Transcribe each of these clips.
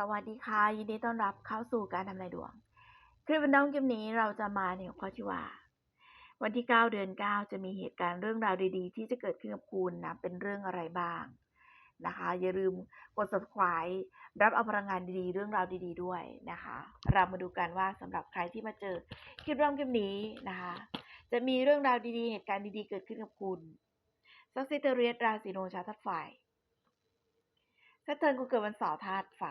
สวัสดีค่ะ ยินดีต้อนรับเข้าสู่การทำนายดวง คลิปวันน้องคลิปนี้เราจะมาในหัวข้อที่ว่า วันที่ 9 เดือน 9 จะมีเหตุการณ์เรื่องราวดีๆ ที่จะเกิดขึ้นกับคุณนะเป็นเรื่องอะไรบ้างนะคะ อย่าลืมกด subscribe รับเอาพลังงานดีๆ เรื่องราวดีๆ ด้วยนะคะ เรามาดูกันว่าสำหรับใครที่มาเจอคลิปเรื่องคลิปนี้นะคะ จะมีเรื่องราวดีๆ เหตุการณ์ดีๆ เกิดขึ้นกับคุณซักซิเตเรียสราศีโนชาทัดไฟถ้าเทิร์นคุณเกิดวันเสาร์ธาตุไฟ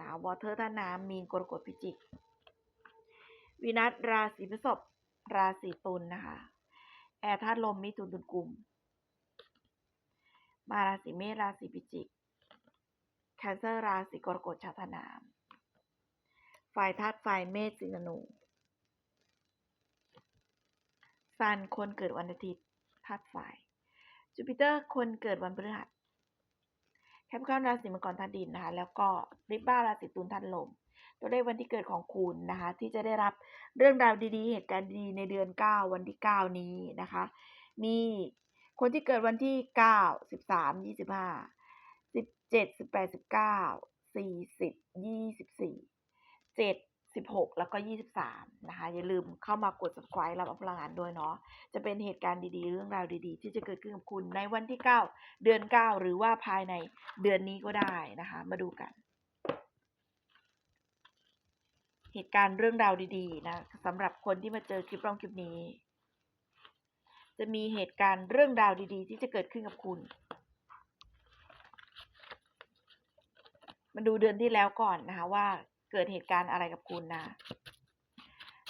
นะคะวอเตอร์ธาน้ำมีนกรกฎพิจิกวินัสราศีพฤษภราศีตุลนะคะ แอร์ธาตุลมมิถุนตุลกุมมาราศีเมษราศีพิจิกแคนเซอร์ราศีกรกฎชาวธนามไฟธาตุไฟเมษสิงหนูซันคนเกิดวันอาทิตย์ธาตุไฟจูปิเตอร์คนเกิดวันพฤหัส แคปคอนราศีมังกรธาตุดินนะคะ แล้วก็ริบบ้าราศีตุลธาตุลม ตัวเลขวันที่เกิดของคุณนะคะ ที่จะได้รับเรื่องราวดีๆ เหตุการณ์ดีในเดือน 9 วันที่ 9 นี้นะคะ มีคนที่เกิดวันที่ 9 13 25 17 18 19 40 24 7 16 แล้วก็ 23 นะคะ อย่าลืมเข้ามากด subscribe รับพลังงานด้วยเนาะ จะเป็นเหตุการณ์ดีๆ เรื่องราวดีๆ ที่จะเกิดขึ้นกับคุณในวันที่ 9 เดือน 9 หรือว่าภายในเดือนนี้ก็ได้นะคะ มาดูกัน เหตุการณ์เรื่องราวดีๆ นะสำหรับคนที่มาเจอคลิปร้องคลิปนี้ จะมีเหตุการณ์เรื่องราวดีๆ ที่จะเกิดขึ้นกับคุณมาดูเดือนที่แล้วก่อนนะคะว่า เกิดเหตุการณ์อะไรกับคุณนะ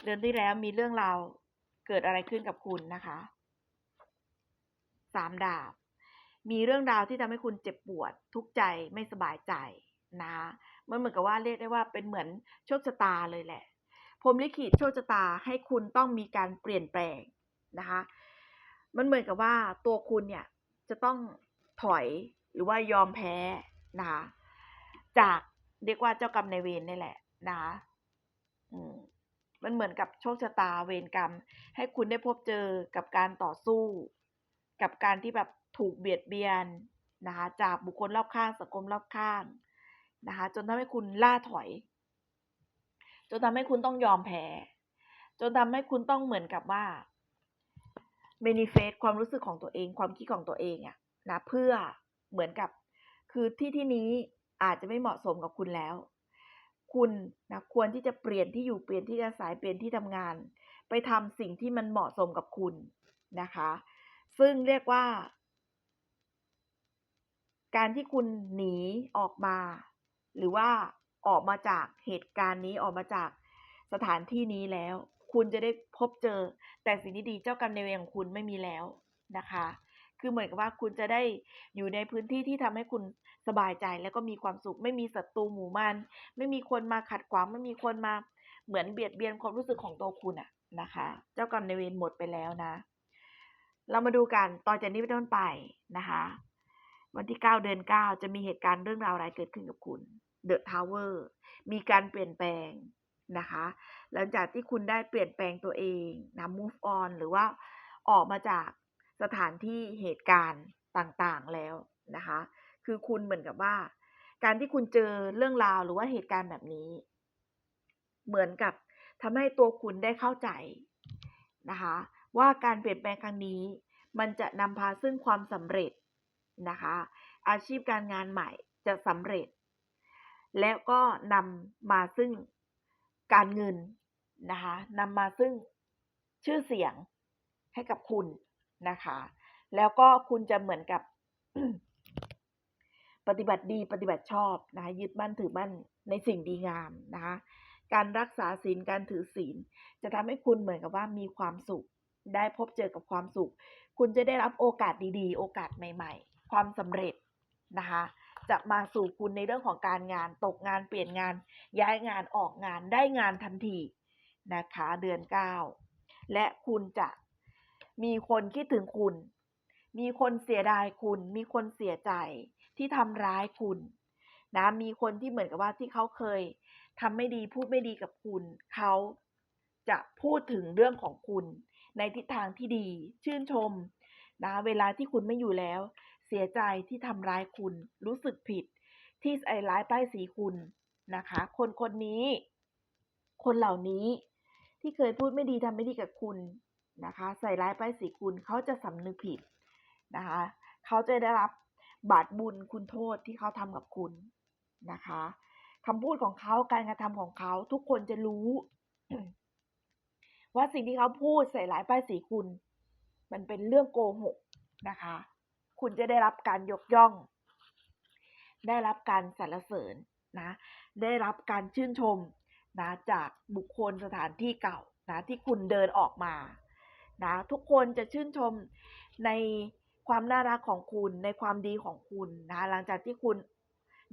เดือนที่แล้วมีเรื่องราวเกิดอะไรขึ้นกับคุณนะคะสามดาบ มีเรื่องราวที่ทำให้คุณเจ็บปวด ทุกข์ใจไม่สบายใจนะมันเหมือนกับว่าเรียกได้ว่าเป็นเหมือนโชคชะตาเลยแหละพรมลิขิตโชคชะตาให้คุณต้องมีการเปลี่ยนแปลงนะคะ มันเหมือนกับว่าตัวคุณเนี่ยจะต้องถอยหรือว่ายอมแพ้นะคะจาก เรียกว่าเจ้ากรรมนายเวรนี่แหละนะคะอืมมันเหมือนกับโชคชะตาเวรกรรม ให้คุณได้พบเจอกับการต่อสู้ กับการที่แบบถูกเบียดเบียนนะคะจากบุคคลรอบข้างสังคมรอบข้างนะคะจนทำให้คุณล่าถอย จนทำให้คุณต้องยอมแพ้จนทำให้คุณต้องเหมือนกับว่าเมนิเฟสความรู้สึกของตัวเอง ความคิดของตัวเองอะนะเพื่อเหมือนกับคือที่ที่นี้ อาจจะไม่เหมาะสมกับคุณแล้ว คุณนะควรที่จะเปลี่ยนที่อยู่เปลี่ยนที่อาศัยเปลี่ยนที่ทำงาน ไปทำสิ่งที่มันเหมาะสมกับคุณนะคะ ซึ่งเรียกว่า การที่คุณหนีออกมา หรือว่าออกมาจากเหตุการณ์นี้ออกมาจากสถานที่นี้แล้ว คุณจะได้พบเจอ แต่สิ่งที่ดีเจ้ากรรมนายเวรของคุณไม่มีแล้วนะคะ คือเหมือนกับว่าคุณจะได้อยู่ในพื้นที่ที่ทำให้คุณ สบายใจแล้วก็มีความสุข ไม่มีศัตรูหมู่มัน ไม่มีคนมาขัดขวางไม่มีคนมาเหมือนเบียดเบียนความรู้สึกของตัวคุณอะนะคะ เจ้ากรรมนายเวรหมดไปแล้วนะ เรามาดูกันต่อจากนี้เป็นต้นไปนะคะ วันที่ 9 เดือน 9 จะมีเหตุการณ์เรื่องราวอะไรเกิดขึ้นกับคุณ The Tower มีการเปลี่ยนแปลงนะคะ หลังจากที่คุณได้เปลี่ยนแปลงตัวเองนะ move on หรือว่าออกมาจากสถานที่เหตุการณ์ต่างๆแล้วนะคะ คือคุณเหมือนกับว่า การที่คุณเจอเรื่องราวหรือว่าเหตุการณ์แบบนี้ เหมือนกับทำให้ตัวคุณได้เข้าใจนะคะ ว่าการเปลี่ยนแปลงครั้งนี้ มันจะนำพาซึ่งความสำเร็จนะคะ อาชีพการงานใหม่จะสำเร็จ แล้วก็นำมาซึ่งการเงินนะคะนำมาซึ่งชื่อเสียงให้กับคุณนะคะ แล้วก็คุณจะเหมือนกับ ปฏิบัติดีปฏิบัติชอบนะคะยึดมั่นถือมั่นในสิ่งดีงามนะคะการรักษาศีลการถือศีล จะทำให้คุณเหมือนกับว่ามีความสุข ได้พบเจอกับความสุข คุณจะได้รับโอกาสดีๆ โอกาสใหม่ๆ ความสำเร็จนะคะจะมาสู่คุณในเรื่องของการงานตกงานเปลี่ยนงาน ย้ายงานออกงานได้งานทันทีนะคะเดือน 9 และคุณจะมีคนคิดถึงคุณ มีคนเสียดายคุณ มีคนเสียใจ ที่ทำร้ายคุณนะมีคนที่เหมือนกับว่าที่เขาเคยทำไม่ดีพูดไม่ดีกับคุณ เขาจะพูดถึงเรื่องของคุณ ในทิศทางที่ดี ชื่นชมนะเวลาที่คุณไม่อยู่แล้ว เสียใจที่ทำร้ายคุณ รู้สึกผิด ที่ใส่ร้ายป้ายสีคุณนะคะ คนคนนี้ คนเหล่านี้ที่เคยพูดไม่ดีทำไม่ดีกับคุณนะคะ ใส่ร้ายป้ายสีคุณเขาจะสำนึกผิดนะคะ เขาจะได้รับ บาปบุญคุณโทษที่เขาทำกับคุณนะคะคำพูดของเขาการกระทำของเขาทุกคนจะรู้ ว่าสิ่งที่เขาพูดใส่ร้ายป้ายสีคุณ มันเป็นเรื่องโกหกนะคะ คุณจะได้รับการยกย่อง ได้รับการสรรเสริญนะ ได้รับการชื่นชมนะจากบุคคลสถานที่เก่านะที่คุณเดินออกมานะทุกคนจะชื่นชมใน ความน่ารักของคุณในความดีของคุณนะหลังจากที่คุณ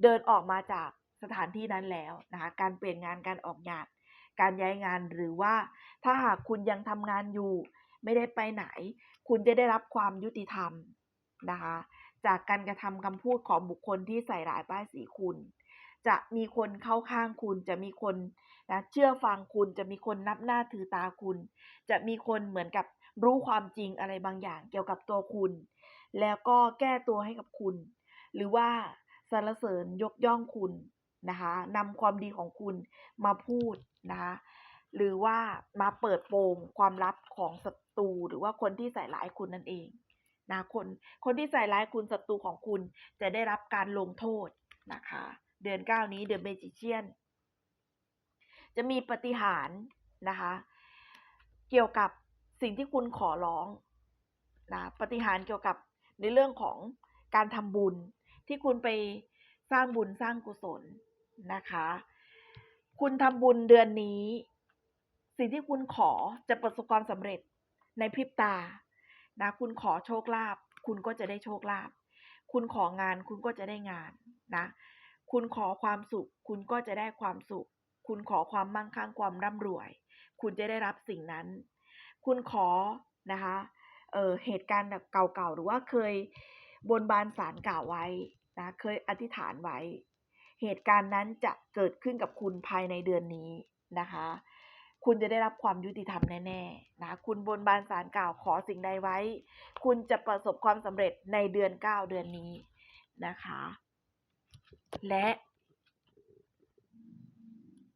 เดินออกมาจากสถานที่นั้นแล้วนะคะการเปลี่ยนงานการออกงาน การย้ายงานหรือว่าถ้าหากคุณยังทำงานอยู่ ไม่ได้ไปไหน คุณจะได้รับความยุติธรรมนะคะจากการกระทำคำพูดของบุคคลที่ใส่ร้ายป้ายสีคุณ จะมีคนเข้าข้างคุณจะมีคนนะเชื่อฟังคุณจะมีคนนับหน้าถือตาคุณ จะมีคนเหมือนกับรู้ความจริงอะไรบางอย่างเกี่ยวกับตัวคุณ แล้วก็แก้ตัวให้กับคุณ หรือว่าสรรเสริญยกย่องคุณนะคะนำความดีของคุณมาพูดนะคะหรือว่ามาเปิดโปงความลับของศัตรูหรือว่าคนที่ใส่ร้ายคุณนั่นเองนะคนคนที่ใส่ร้ายคุณศัตรูของคุณจะได้รับการลงโทษนะคะ เดือนเก้านี้เดือนเมจิเชียน จะมีปฏิหารนะคะ เกี่ยวกับสิ่งที่คุณขอร้องนะปฏิหารเกี่ยวกับ ในเรื่องของการทำบุญที่คุณไปสร้างบุญสร้างกุศลนะคะ คุณทำบุญเดือนนี้ สิ่งที่คุณขอจะประสบความสำเร็จในพริบตานะคุณขอโชคลาภคุณก็จะได้โชคลาภคุณของานคุณก็จะได้งานนะ คุณขอความสุข คุณก็จะได้ความสุข คุณขอความมั่งคั่งความร่ำรวย คุณจะได้รับสิ่งนั้น คุณขอนะคะ เเหตุการณ์แบบเก่าๆ หรือว่าเคยบนบานสารกล่าวไว้นะเคยอธิษฐานไว้ เหตุการณ์นั้นจะเกิดขึ้นกับคุณภายในเดือนนี้นะคะ คุณจะได้รับความยุติธรรมแน่ๆนะคุณบนบานสารกล่าวขอสิ่งใดไว้ คุณจะประสบความสำเร็จในเดือน 9 เดือนนี้นะคะ และ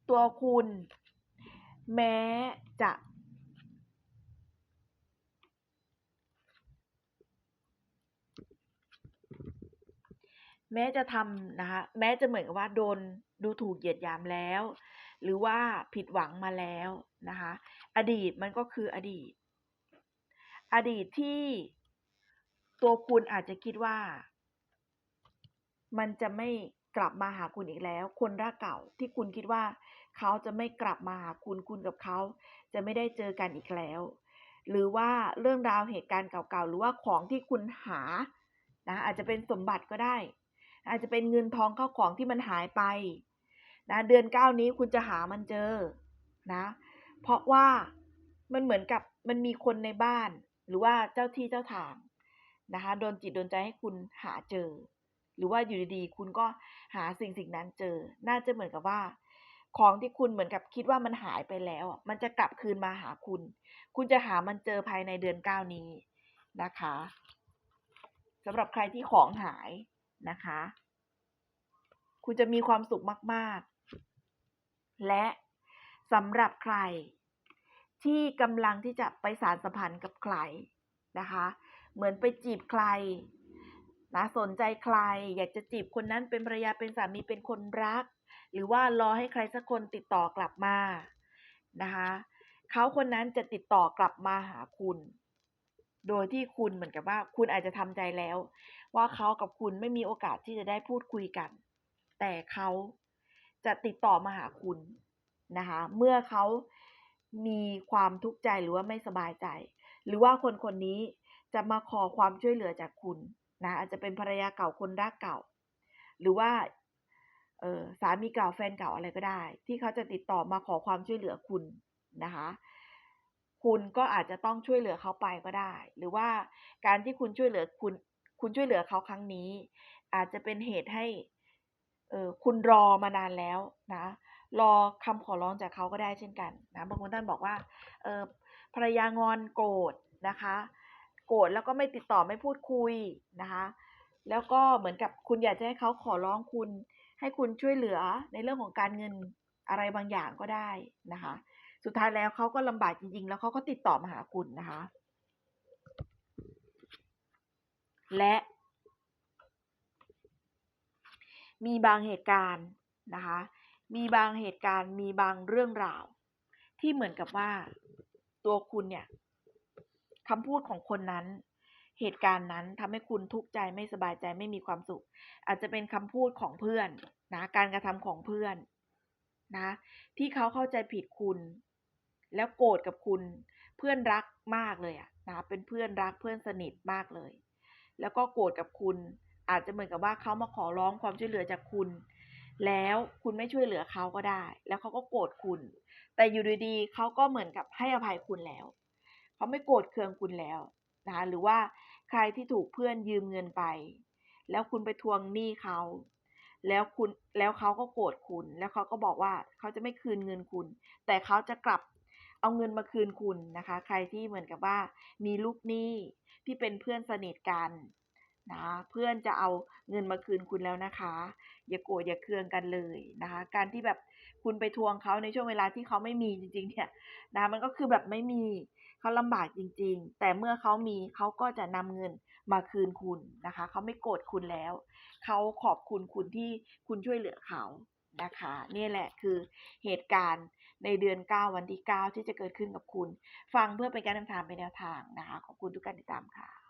ตัวคุณแม้จะ แม้จะทำนะคะแม้จะเหมือนกับว่าโดนดูถูกเหยียดหยามแล้ว หรือว่าผิดหวังมาแล้วนะคะอดีตมันก็คืออดีต อดีตที่ตัวคุณอาจจะคิดว่า มันจะไม่กลับมาหาคุณอีกแล้ว คนรักเก่าที่คุณคิดว่า เขาจะไม่กลับมาหาคุณคุณกับเขา จะไม่ได้เจอกันอีกแล้ว หรือว่าเรื่องราวเหตุการณ์เก่าๆหรือว่าของที่คุณหานะอาจจะเป็นสมบัติก็ได้ อาจจะเป็นเงินทองเข้าของที่มันหายไปนะเดือนเก้านี้คุณจะหามันเจอนะ เพราะว่ามันเหมือนกับมันมีคนในบ้าน หรือว่าเจ้าที่เจ้าทางนะคะโดนจิตโดนใจให้คุณหาเจอ หรือว่าอยู่ดีๆ คุณก็หาสิ่งสิ่งนั้นเจอ น่าจะเหมือนกับว่า ของที่คุณเหมือนกับคิดว่ามันหายไปแล้ว มันจะกลับคืนมาหาคุณ คุณจะหามันเจอภายในเดือนเก้านี้นะคะสำหรับใครที่ของหาย นะคะ คุณจะมีความสุขมาก ๆ และสำหรับใคร ที่กำลังที่จะไปสารสัมพันธ์กับใครนะคะ เหมือนไปจีบใครนะสนใจใคร อยากจะจีบคนนั้นเป็นภรรยาเป็นสามีเป็นคนรัก หรือว่ารอให้ใครสักคนติดต่อกลับมานะคะเขาคนนั้นจะติดต่อกลับมาหาคุณ โดยที่คุณเหมือนกับว่าคุณอาจจะทำใจแล้ว ว่าเขากับคุณไม่มีโอกาสที่จะได้พูดคุยกัน แต่เขาจะติดต่อมาหาคุณนะคะเมื่อเขามีความทุกข์ใจหรือว่าไม่สบายใจ หรือว่าคนคนนี้จะมาขอความช่วยเหลือจากคุณนะอาจจะเป็นภรรยาเก่าคนรักเก่า หรือว่าสามีเก่าแฟนเก่าอะไรก็ได้ ที่เขาจะติดต่อมาขอความช่วยเหลือคุณนะคะ คุณก็อาจจะต้องช่วยเหลือเขาไปก็ได้ หรือว่าการที่คุณช่วยเหลือคุณ คุณช่วยเหลือเขาครั้งนี้ อาจจะเป็นเหตุให้เออคุณรอมานานแล้วนะ รอคำขอร้องจากเขาก็ได้เช่นกันนะบางคนท่านบอกว่าเออภรรยางอนโกรธนะคะ โกรธแล้วก็ไม่ติดต่อไม่พูดคุยนะคะ แล้วก็เหมือนกับคุณอยากจะให้เขาขอร้องคุณ ให้คุณช่วยเหลือในเรื่องของการเงินอะไรบางอย่างก็ได้นะคะ สุดท้ายแล้วเขาก็ลำบากจริงๆ แล้วเขาก็ติดต่อมาหาคุณนะคะ และ มีบางเหตุการณ์นะคะ มีบางเหตุการณ์ มีบางเรื่องราว ที่เหมือนกับว่าตัวคุณเนี่ยคำพูดของคนนั้น เหตุการณ์นั้นทำให้คุณทุกข์ใจไม่สบายใจไม่มีความสุข อาจจะเป็นคำพูดของเพื่อนนะการกระทำของเพื่อนนะที่เขาเข้าใจผิดคุณ แล้วโกรธกับคุณเพื่อนรักมากเลยอะนะเป็นเพื่อนรักเพื่อนสนิทมากเลย แล้วก็โกรธกับคุณ อาจจะเหมือนกับว่าเขามาขอร้องความช่วยเหลือจากคุณ แล้วคุณไม่ช่วยเหลือเขาก็ได้ แล้วเขาก็โกรธคุณ แต่อยู่ดีๆเขาก็เหมือนกับให้อภัยคุณแล้วเขาไม่โกรธเคืองคุณแล้วนะคะหรือว่าใครที่ถูกเพื่อนยืมเงินไป แล้วคุณไปทวงหนี้เขาแล้วคุณแล้วเขาก็โกรธคุณ แล้วเขาก็บอกว่าเขาจะไม่คืนเงินคุณ แต่เขาจะกลับ เอาเงินมาคืนคุณนะคะ ใครที่เหมือนกับว่ามีลูกหนี้ที่เป็นเพื่อนสนิทกันนะเพื่อนจะเอาเงินมาคืนคุณแล้วนะคะ อย่าโกรธอย่าเคืองกันเลยนะคะ การที่แบบคุณไปทวงเขาในช่วงเวลาที่เขาไม่มีจริง ๆ เนี่ยนะมันก็คือแบบไม่มีเขาลำบากจริง ๆ แต่เมื่อเขามีเขาก็จะนำเงินมาคืนคุณนะคะเขาไม่โกรธคุณแล้วเขาขอบคุณคุณที่คุณช่วยเหลือเขานะคะ นี่แหละคือเหตุการณ์ ในเดือน 9 วันที่ 9 ที่จะเกิดขึ้นกับคุณ ฟังเพื่อเป็นการนำทางไปแนวทางนะคะ ขอบคุณทุกการติดตามค่ะ